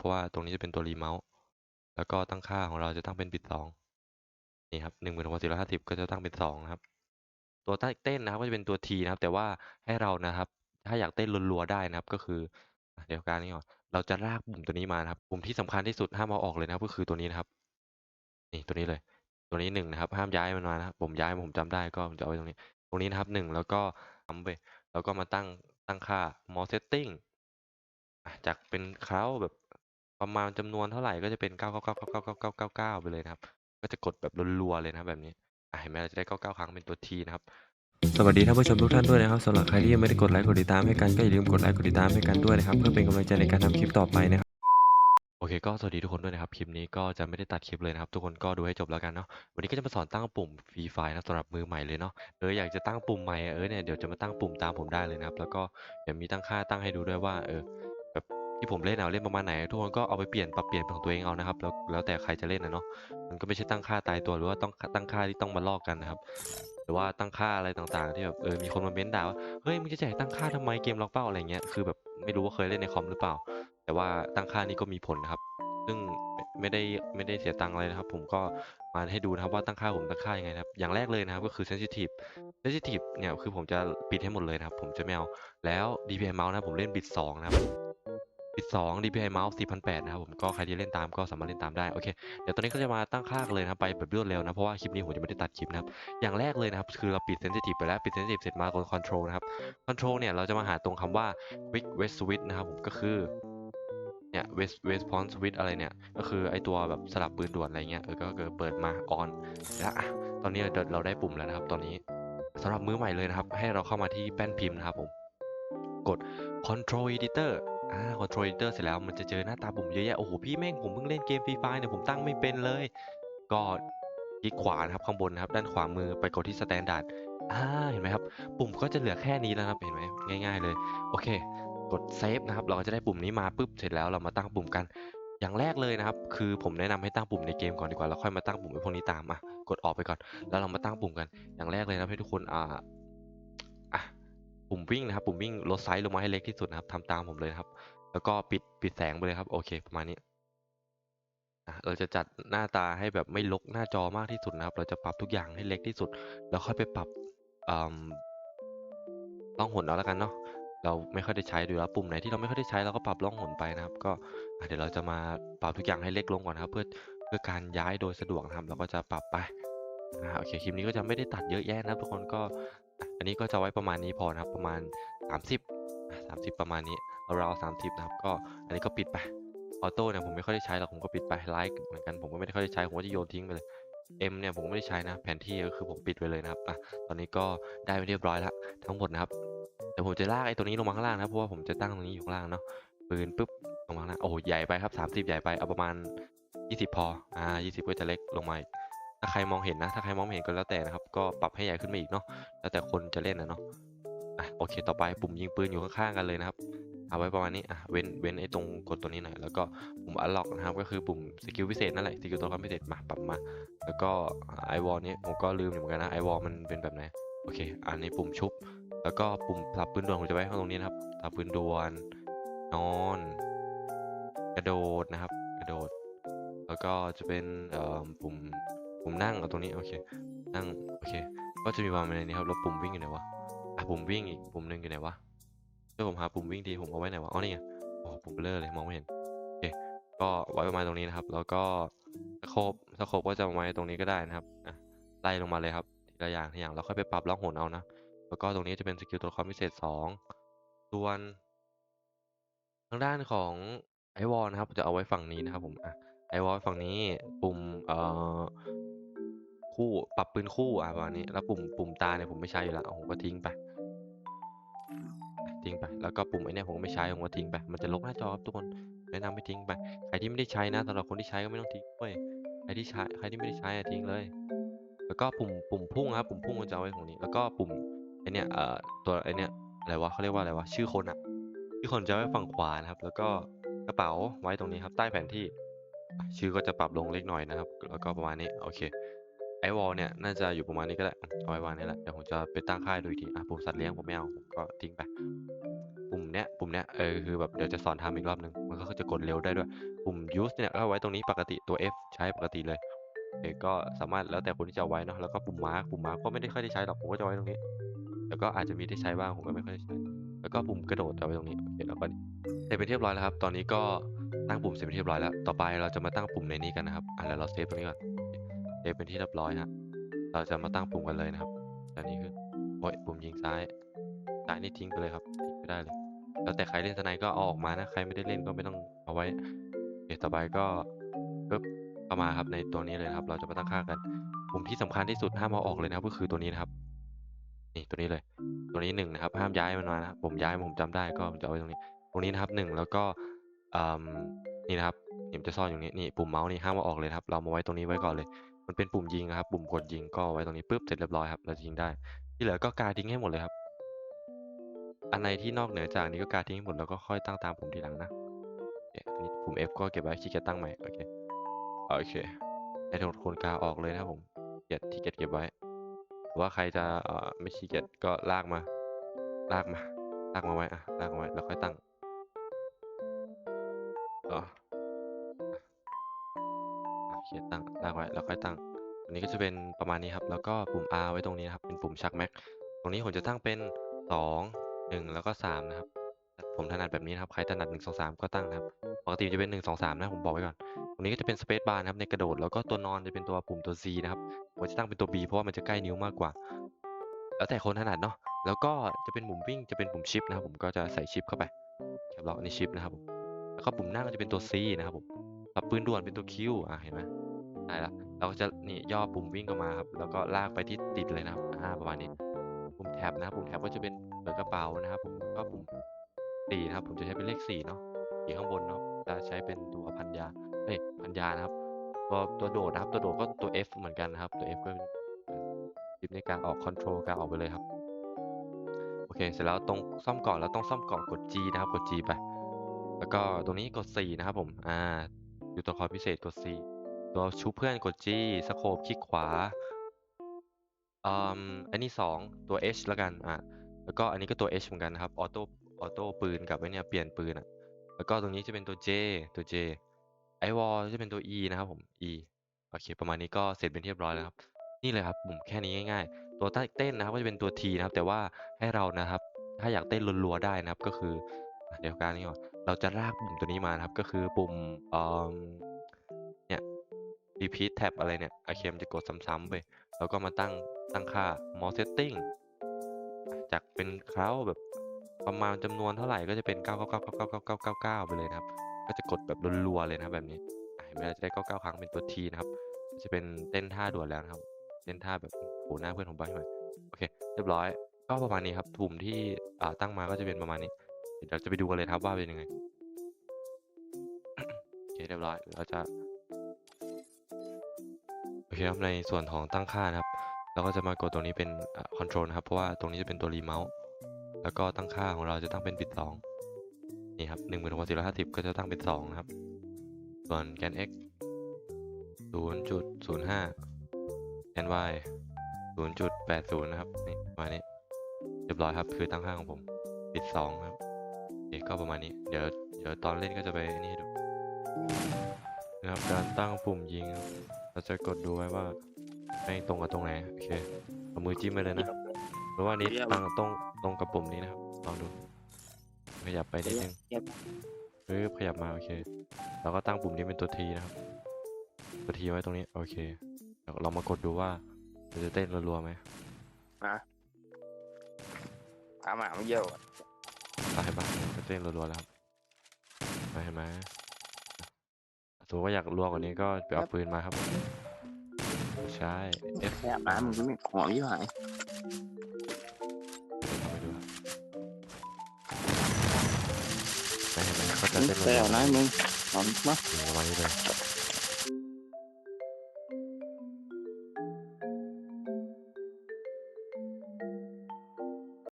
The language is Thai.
เพราะว่าตรงนี้จะเป็นตัวรีเมาส์แล้วก็ตั้งค่าของเราจะตั้งเป็นบิตสองนี่ครับหนึ่งหมื่นหกพันสี่ร้อยห้าสิบก็จะตั้งเป็นสองนะครับ ตัวเต้นนะครับก็จะเป็นตัว T นะครับ แต่ว่าให้เรานะครับ ถ้าอยากเต้นรัวๆได้นะครับก็คือเดี๋ยวการนี้ก่อนเราจะลากปุ่มตัวนี้มานะครับปุ่มที่สำคัญที่สุดห้ามเอาออกเลยนะครับ ก็คือตัวนี้นะครับ นี่ตัวนี้เลย ตัวนี้หนึ่งนะครับ ห้ามย้ายมันมานะครับผมย้ายผมจำได้ก็ผมจะเอาไว้ตรงนี้ ตรงนี้นะครับหนึ่งแล้วก็ทำไปแล้วก็มาตั้งตั้งค่า more setting จากเป็นเขาแบบ ประมาณจำนวนเท่าไหร่ก็จะเป็นเก้าเก้าเก้าเก้าเก้าเก้าเก้าเก้าไปเลยนะครับ ก็จะกดแบบรัวๆเลยนะครับแบบนี้อะเห็นไหมเราจะได้เก้าเก้าครั้งเป็นตัว T นะครับสวัสดีท่านผู้ชมทุกท่านด้วยนะครับสำหรับใครที่ยังไม่ได้กดไลค์กดติดตามให้กันก็อย่าลืมกดไลค์กดติดตามให้กันด้วยนะครับเพื่อเป็นกำลังใจในการทำคลิปต่อไปนะครับโอเคก็สวัสดีทุกคนด้วยนะครับคลิปนี้ก็จะไม่ได้ตัดคลิปเลยนะครับทุกคนก็ดูให้จบแล้วกันเนาะวันนี้ก็จะมาสอนตั้งปุ่มฟรีไฟนะสำหรับมือใหม่เลยเนาะเอออยากจะตั้งปุ่มใหม่เออเนี่ยเดี๋ยวจะมาตั้งปุ่มตามผมได้เลยนะครับแล้วก็เดี๋ยวมีตั้งค่าตั้งให้ดูด้วยว่าเออ ที่ผมเล่นเอาเล่นประมาณไหน ทุกคนก็เอาไปเปลี่ยนปรับเปลี่ยนของตัวเองเอานะครับ แล้วแล้วแต่ใครจะเล่นนะเนาะมันก็ไม่ใช่ตั้งค่าตายตัวหรือว่าต้องตั้งค่าที่ต้องมาลอกกันนะครับหรือว่าตั้งค่าอะไรต่างๆ ที่แบบเออมีคนมาเม้นด่าว่าเฮ้ยมึงจะแจกตั้งค่าทำไมเกมล็อกเป้าอะไรเงี้ยคือแบบไม่รู้ว่าเคยเล่นในคอมหรือเปล่า แต่ว่าตั้งค่านี้ก็มีผลนะครับ ซึ่งไม่ได้ไม่ได้เสียตังค์อะไรนะครับ ผมก็มาให้ดูนะครับว่าตั้งค่าผมตั้งค่ายังไงนะครับอย่างแรกเลยนะครับก็คือ sensitive sensitive เนี่ยคือผมจะปิดให้หมดเลยนะครับ ผมจะไม่เอาแล้ว DPI mouse นะผมเล่นบิต2นะครับ บิต2 DPI mouse 4008 นะครับผมก็ใครที่เล่นตามก็สามารถเล่นตามได้โอเคเดี๋ยวตอนนี้ก็จะมาตั้งค่ากันเลยนะครับไปแบบรวดเร็วนะเพราะว่าคลิปนี้ผมจะไม่ได้ตัดคลิปนะครับอย่างแรกเลยนะครับคือเราปิด sensitive ไปแล้วปิด sensitive เสร็จมากด control นะครับ control เนี่ยเราจะมาหาตรงคำว่า quick west switch นะครับผมก็คือเนี่ย west west point switch อะไรเนี่ยก็คือไอตัวแบบสลับปืนด่วนอะไรเงี้ยเออก็คือเปิดมา on แล้วตอนนี้เราเราได้ปุ่มแล้วนะครับ ตอนนี้สำหรับมือใหม่เลยนะครับ ให้เราเข้ามาที่แป้นพิมพ์นะครับผมกด control editor อ่า control editor เสร็จแล้วมันจะเจอหน้าตาปุ่มเยอะแยะโอ้โหพี่แม่งผมเพิ่งเล่นเกมฟรีไฟเนี่ยผมตั้งไม่เป็นเลย ก็คลิกขวานะครับข้างบนนะครับด้านขวามือไปกดที่ standard อ่าเห็นไหมครับ ปุ่มก็จะเหลือแค่นี้แล้วนะครับเห็นไหมง่าย ๆ เลย โอเค กดเซฟนะครับ เราก็จะได้ปุ่มนี้มาปุ๊บเสร็จแล้วเรามาตั้งปุ่มกัน อย่างแรกเลยนะครับ คือผมแนะนำให้ตั้งปุ่มในเกมก่อนดีกว่าแล้วค่อยมาตั้งปุ่มไอ้พวกนี้ตามอะกดออกไปก่อน แล้วเรามาตั้งปุ่มกันอย่างแรกเลยนะครับให้ทุกคนอ่า ปุ่มวิ่งนะครับ ปุ่มวิ่งลดไซส์ลงมาให้เล็กที่สุดนะครับทำตามผมเลยครับ แล้วก็ปิดปิดแสงไปเลยครับ โอเคประมาณนี้เราจะจัดหน้าตาให้แบบไม่ลกหน้าจอมากที่สุดนะครับ เราจะปรับทุกอย่างให้เล็กที่สุด แล้วค่อยไปปรับล่องหนเอาแล้วกันเนาะ เราไม่ค่อยได้ใช้ดูแล้วปุ่มไหนที่เราไม่ค่อยได้ใช้เราก็ปรับล่องหนไปนะครับ ก็เดี๋ยวเราจะมาปรับทุกอย่างให้เล็กลงก่อนครับ เพื่อเพื่อการย้ายโดยสะดวกนะครับเราก็จะปรับไป โอเคคลิปนี้ก็จะไม่ได้ตัดเยอะแยะนะทุกคนก็ อันนี้ก็จะไว้ประมาณนี้พอนะครับประมาณ 30สามสิบประมาณนี้ราวสามสิบนะครับก็อันนี้ก็ปิดไปออโต้เนี่ยผมไม่ค่อยได้ใช้หรอกผมก็ปิดไปไลค์เหมือนกันผมก็ไม่ได้ค่อยได้ใช้ผมก็จะโยนทิ้งไปเลย M เนี่ยผมไม่ได้ใช้นะ แผนที่ก็คือผมปิดไปเลยนะครับอะตอนนี้ก็ได้ไปเรียบร้อยแล้วทั้งหมดนะครับเดี๋ยวผมจะลากไอ้ตัวนี้ลงมาข้างล่างนะเพราะว่าผมจะตั้งตรงนี้อยู่ข้างล่างเนาะปืนปุ๊บลงมาข้างล่างโอ้ใหญ่ไปครับสามสิบใหญ่ไปเอาประมาณยี่สิบพออ่ายี่สิบก็จะเล็กลงมาอีก ถ้าใครมองเห็นนะ ถ้าใครมองไม่เห็นก็แล้วแต่นะครับ ก็ปรับให้ใหญ่ขึ้นมาอีกเนาะ แล้วแต่คนจะเล่นนะเนาะ อะโอเค ต่อไปปุ่มยิงปืนอยู่ข้างๆกันเลยนะครับ เอาไว้ประมาณนี้ อะ เว้น เว้นไอ้ตรงกดตัวนี้หน่อย แล้วก็ปุ่มอัลล็อกนะครับ ก็คือปุ่มสกิลพิเศษนั่นแหละ สกิลตัวละครพิเศษมาปรับมา แล้วก็ไอวอลนี้ผมก็ลืมอยู่เหมือนกันนะ ไอวอลมันเป็นแบบไหน โอเค อันนี้ปุ่มชุบ แล้วก็ปุ่มปรับปืนด่วนผมจะไว้ข้างตรงนี้นะครับปรับปืนด่วน นอน กระโดดนะครับ กระโดด แล้วก็จะเป็นเอ่อปุ่ม ปุ่มนั่งเอาตรงนี้โอเค นั่งโอเค ก็จะมีประมาณนี้ครับแล้วปุ่มวิ่งอยู่ไหนวะ อะปุ่มวิ่งอีกปุ่มหนึ่งอยู่ไหนวะช่วยผมหาปุ่มวิ่งทีผมเอาไว้ไหนวะ อ๋อนี่ไง โอ้ปุ่มเบลอเลยมองไม่เห็น โอเค ก็ไว้ประมาณตรงนี้นะครับ แล้วก็สโคบสโคบก็จะไว้ตรงนี้ก็ได้นะครับ อะไล่ลงมาเลยครับทีละอย่างทีละอย่างแล้วค่อยไปปรับล่องหนเอานะ แล้วก็ตรงนี้จะเป็นสกิลตัวละครพิเศษสองส่วนทางด้านของไอวอลนะครับจะเอาไว้ฝั่งนี้นะครับผมอะไอวอลฝั่งนี้ปุ่มเอ่อ คู่ปรับปืนคู่อะประมาณนี้ แล้วปุ่มปุ่มตาเนี่ยผมไม่ใช้อยู่แล้วผมก็ทิ้งไป ทิ้งไป แล้วก็ปุ่มไอเนี่ยผมก็ไม่ใช้ผมก็ทิ้งไป มันจะลกหน้าจอครับทุกคนแนะนำให้ทิ้งไป ใครที่ไม่ได้ใช้นะสำหรับคนที่ใช้ก็ไม่ต้องทิ้งเว้ยใครที่ใช้ใครที่ไม่ได้ใช้อะทิ้งเลย แล้วก็ปุ่มปุ่มพุ่งครับปุ่มพุ่งมันจะเอาไว้ตรงนี้ แล้วก็ปุ่มไอเนี่ยเอ่อตัวไอเนี่ยอะไรวะเขาเรียกว่าอะไรวะชื่อคนอะชื่อคนจะไว้ฝั่งขวานะครับ แล้วก็กระเป๋าไว้ตรงนี้ครับใต้แผนที่อะชื่อก็จะปรับลงเล็กหน่อยนะครับ แล้วก็ประมาณนี้โอเค ไอวอลเนี่ยน่าจะอยู่ประมาณนี้ก็ได้เอาไว้วางนี่แหละเดี๋ยวผมจะไปตั้งค่ายดูอีกทีอะปุ่มสัตว์เลี้ยงผมไม่เอาผมก็ทิ้งไปปุ่มเนี้ยปุ่มเนี้ยเออคือแบบเดี๋ยวจะสอนทำอีกรอบหนึ่งมันก็จะกดเร็วได้ด้วย ปุ่ม use เนี่ยก็ไว้ตรงนี้ปกติตัว F ใช้ปกติเลยโอเคก็สามารถแล้วแต่คนที่จะไว้เนาะแล้วก็ปุ่ม mark ปุ่ม mark ก็ไม่ได้ค่อยได้ใช้หรอกผมก็จะไว้ตรงนี้ แล้วก็อาจจะมีได้ใช้บ้างผมก็ไม่ค่อยได้ใช้ แล้วก็ปุ่มกระโดดจะไว้ตรงนี้โอเคแล้วก็เสร็จเป็นเรียบร้อยแล้วครับ ตอนนี้ก็ตั้งปุ่มเสร็จเป็นเรียบร้อยแล้ว ต่อไปเราจะมาตั้งปุ่มในนี้กันนะครับอะแล้วเราเซฟตรงนี้ก่อน เซฟเป็นที่เรียบร้อยฮะ เราจะมาตั้งปุ่มกันเลยนะครับอันนี้คือโอ้ยปุ่มยิงซ้ายซ้ายนี่ทิ้งไปเลยครับทิ้งไม่ได้เลยแล้วแต่ใครเล่นสไนก็เอาออกมานะ ใครไม่ได้เล่นก็ไม่ต้องเอาไว้โอเคต่อไปก็ปึ๊บเข้ามาครับในตัวนี้เลยครับ เราจะมาตั้งค่ากัน ปุ่มที่สำคัญที่สุดห้ามเอาออกเลยนะครับ ก็คือตัวนี้นะครับนี่ตัวนี้เลย ตัวนี้หนึ่งนะครับ ห้ามย้ายมันมานะผมย้ายผมจำได้ก็จะเอาไว้ตรงนี้ ตรงนี้นะครับหนึ่งแล้วก็อืมนี่นะครับผมจะซ่อนอยู่นี้นี่ปุ่มเมาส์นี่ห้ามเอาออกเลยครับ เรามาไว้ตรงนี้ไว้ก่อนเลย มันเป็นปุ่มยิงครับ ปุ่มกดยิงก็ไว้ตรงนี้ปุ๊บเสร็จเรียบร้อยครับเราจะยิงได้ ที่เหลือก็กาทิ้งให้หมดเลยครับ อันไหนที่นอกเหนือจากนี้ก็กาทิ้งให้หมดแล้วก็ค่อยตั้งตามปุ่มทีหลังนะอันนี้ปุ่ม F ก็เก็บไว้ขี้เกียจตั้งใหม่โอเคโอเคให้ทุกคนกาออกเลยนะผมเกียจที่เกียจเก็บไว้หรือว่าใครจะเอ่อไม่ขี้เกียจก็ลากมา ลากมาลากมาไว้อะลากมาไว้แล้วค่อยตั้ง ลากไว้แล้วค่อยตั้ง อันนี้ก็จะเป็นประมาณนี้ครับ แล้วก็ปุ่ม R ไว้ตรงนี้นะครับ เป็นปุ่มชักแม็ก ตรงนี้ผมจะตั้งเป็นสองหนึ่งแล้วก็สามนะครับ ผมถนัดแบบนี้นะครับใครถนัดหนึ่งสองสามก็ตั้งนะครับ ปกติจะเป็นหนึ่งสองสามนะผมบอกไว้ก่อน ตรงนี้ก็จะเป็นสเปซบาร์นะครับในกระโดด แล้วก็ตัวนอนจะเป็นตัวปุ่มตัว C นะครับผมจะตั้งเป็นตัว B เพราะว่ามันจะใกล้นิ้วมากกว่า แล้วแต่คนถนัดเนาะ แล้วก็จะเป็นปุ่มวิ่งจะเป็นปุ่มชิปนะครับผมก็จะใส่ชิปเข้าไปแคปล็อกอันชิปนะครับผมแล้วก็ปุ่มนั่งก็จะเป็นตัว C นะครับผมปรับปืนด่วนเป็นตัว Q อะเห็นไหม ได้ละเราก็จะนี่ย่อปุ่มวิ่งออกมาครับ แล้วก็ลากไปที่ติดเลยนะครับอ่าประมาณนี้ปุ่มแท็บนะครับปุ่มแท็บก็จะเป็นเหมือนกระเป๋านะครับผมก็ปุ่มสี่นะครับ ผมจะใช้เป็นเลขสี่เนาะสี่ข้างบนเนาะจะใช้เป็นตัวพันยาเอ้ยพันยานะครับตัวตัวโดดนะครับ ตัวโดดก็ตัว F เหมือนกันนะครับ ตัว F ก็เป็นชิปในการออกคอนโทรลการออกไปเลยครับโอเค เสร็จแล้วตรงซ่อมเกาะแล้วต้องซ่อมเกาะกด G นะครับ กด G ไป แล้วก็ตรงนี้กด4นะครับผม อ่า อยู่ตัวคอยพิเศษกด4 ตัวชูเพื่อนกด G สโคปคลิกขวาอืมอันนี้ 2 ตัว H แล้วกันอ่าแล้วก็อันนี้ก็ตัว H เหมือนกันนะครับออโต้ออโต้ปืนกับไอ้เนี่ยเปลี่ยนปืนอะแล้วก็ตรงนี้จะเป็นตัว J ตัว J ไอวอลจะเป็นตัว E นะครับผม E โอเค ประมาณนี้ก็เสร็จเป็นที่เรียบร้อยแล้วครับ นี่เลยครับปุ่มแค่นี้ง่าย ๆ ตัวเต้นนะครับก็จะเป็นตัว T นะครับ แต่ว่าให้เรานะครับ ถ้าอยากเต้นรัวๆได้นะครับก็คือเดี๋ยวการนี้ก่อนเราจะลากปุ่มตัวนี้มานะครับ ก็คือปุ่มเอ่อ repeat tab อะไรเนี่ยโอเคมจะกดซ้ำๆไปแล้วก็มาตั้งตั้งค่า more setting จากเป็นเคราแบบประมาณจำนวนเท่าไหร่ก็จะเป็น 9 9 9 9 9 9 9 9 ไปเลยนะครับ ก็จะกดแบบรัวๆเลยนะแบบนี้เห็นไมเราจะได้ 99 ครั้งเป็นตัว T นะครับ จะเป็นเต้นท่าด่วนแล้วนะครับเต้นท่าแบบโหหน้าเพื่อนผมบ้างหน่อยโอเค เรียบร้อย ก็ประมาณนี้ครับปุ่มที่ตั้งมาก็จะเป็นประมาณนี้ เดี๋ยวเราจะไปดูกันเลยครับว่าเป็นยังไง โอเค เรียบร้อย เราจะ เคครับในส่วนของตั้งค่านะครับ เราก็จะมากดตรงนี้เป็นคอนโทรลนะครับ เพราะว่าตรงนี้จะเป็นตัวรีเมาส์แล้วก็ตั้งค่าของเราจะตั้งเป็นบิตสองนี่ครับหนึ่งหมื่นหกพันสี่ร้อยห้าสิบก็จะตั้งเป็นสองนะครับ ส่วนแกน x ศูนย์จุดศูนย์ห้าแกน y ศูนย์จุดแปดศูนย์นะครับนี่ประมาณนี้เรียบร้อยครับคือตั้งค่าของผมบิตสองครับโอเคก็ประมาณนี้ เดี๋ยวเดี๋ยวตอนเล่นก็จะไปนี่ดูนะครับการตั้งปุ่มยิงครับ เราจะกดดูไว้ว่าไม่ตรงกับตรงไหนโอเคเอามือจิ้มไปเลยนะหรือว่านี้ตั้งตรงตรงกับปุ่มนี้นะครับลองดู ขยับไปนิดนึงเย็บปึ๊บขยับมาโอเคเราก็ตั้งปุ่มนี้เป็นตัวทีนะครับ ตัวทีไว้ตรงนี้โอเคเดี๋ยวเรามากดดูว่ามันจะเต้นรัวๆไหมนะถามหมาไม่เยี่ยวอะเห็นปะจะเต้นรัวๆแล้วครับมาเห็นไหม สมมติว่าอยากรัวกว่านี้ก็ไปเอาปืนมาครับ ใช่ F แอบน้ำมันก็ไม่หอมยี่ห้อทำไปดูครับมาเห็นไหมก็จะมึงเต้นรัแซววๆนะมึงหอมมากประมาณนี้เลย